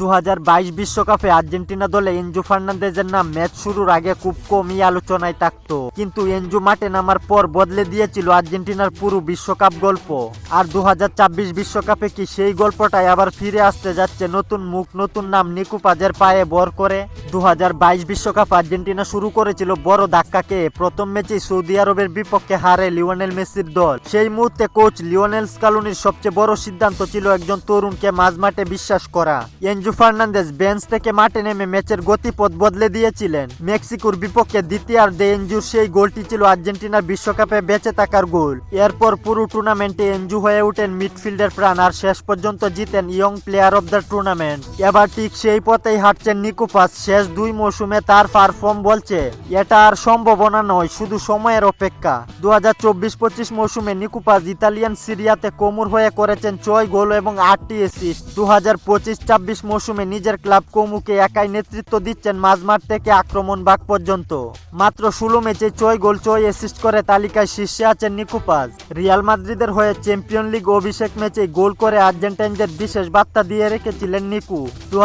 দু বিশ্বকাপে আর্জেন্টিনা দলে এনজু ফার্নান্দেজের নাম ম্যাচ শুরুর আগে খুব কমই আলোচনায় থাকতো। কিন্তু এনজু মাঠে নামার পর বদলে দিয়েছিল আর্জেন্টিনার পুরো বিশ্বকাপ গল্প। আর দু বিশ্বকাপে কি সেই গল্পটাই আবার ফিরে আসতে যাচ্ছে নতুন মুখ, নতুন নাম নিকুপাজের পায়ে বর করে? দু বিশ্বকাপ আর্জেন্টিনা শুরু করেছিল বড় ধাক্কাকে। প্রথম ম্যাচে সৌদি আরবের বিপক্ষে হারে লিওনেল মেসির দল। সেই মুহূর্তে কোচ লিওনেল স্কালুনির সবচেয়ে বড় সিদ্ধান্ত ছিল একজন তরুণকে মাঝমাঠে বিশ্বাস করা। এনজু ফার্নান্দেজ বেঞ্চ থেকে মাঠে নেমে ম্যাচের গতিপথ বদলে দিয়েছিলেন। মেক্সিকোর বিপক্ষে দ্বিতীয়ার্ধে এনজুর সেই গোলটি ছিল আর্জেন্টিনার বিশ্বকাপে বেঁচে থাকার গোল। এরপর পুরো টুর্নামেন্টে এনজু হয়ে ওঠেন মিডফিল্ডের প্রাণ আর শেষ পর্যন্ত জিতেন young player of the tournament. এবার ঠিক সেই পথেই হাঁটছেন নিকোপাস। শেষ দুই মৌসুমে তার পারফর্ম বলছে, এটা আর সম্ভাবনা নয়, শুধু সময়ের অপেক্ষা। দু হাজার চব্বিশ পঁচিশ মৌসুমে নিকোপাস ইতালিয়ান সিরিয়াতে কোমুর হয়ে করেছেন ছয় গোল এবং আটটি অ্যাসিস্ট দু হাজার পঁচিশ ছাব্বিশ মৌসুমে নিজের ক্লাব কোমুকে একাই নেতৃত্ব দিচ্ছেন মাঝমাঠ থেকে আক্রমণ বাগ পর্যন্ত। মাত্র ষোলো ম্যাচে ছয় গোল, ছয় অ্যাসিস্ট করে তালিকায় শীর্ষে আছেন নিকুপাস রিয়াল মাদ্রিদের হয়ে চ্যাম্পিয়ন লিগ অভিষেক ম্যাচে গোল করে আর্জেন্টাইনদের বিশেষ বার্তা দিয়ে রেখেছিলেন নিকু। দু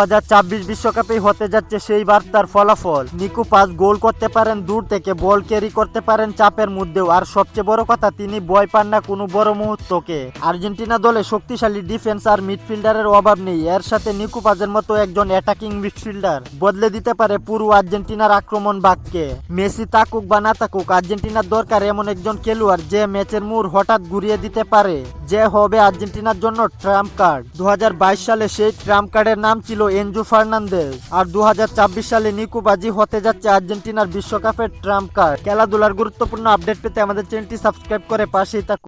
বিশ্বকাপেই হতে যাচ্ছে সেই বার্তার ফলাফল। নিকু পাস গোল করতে পারেন, দূর থেকে বল ক্যারি করতে পারেন চাপের মধ্যেও। আর সবচেয়ে বড় কথা, তিনি বয় পান না কোনো বড় মুহূর্তকে। আর্জেন্টিনা দলে শক্তিশালী ডিফেন্স আর মিডফিল্ডারের অভাব নেই। এর সাথে নিকু পাজের মতো একজন অ্যাটাকিং মিডফিল্ডার বদলে দিতে পারে পুরো আর্জেন্টিনার আক্রমণ বাক্যে। মেসি তাকুক বা না তাকুক, আর্জেন্টিনার দরকার এমন একজন খেলোয়াড় যে ম্যাচের মুড হঠাৎ ঘুরিয়ে দিতে পারে। যে হবে আর্জেন্টিনার জন্য ট্রাম্প কার্ড। দু হাজার বাইশ সালে সেই ট্রাম্প কার্ডের নাম ছিল এনজু ফার্নান্দেজ। আর দু সালে নিকুবাজি হতে যাচ্ছে আর্জেন্টিনার বিশ্বকাপের ট্রাম্প কার্ড। খেলাধুলার গুরুত্বপূর্ণ আপডেট পেতে আমাদের চ্যানেলটি সাবস্ক্রাইব করে পাশেই থাকুন।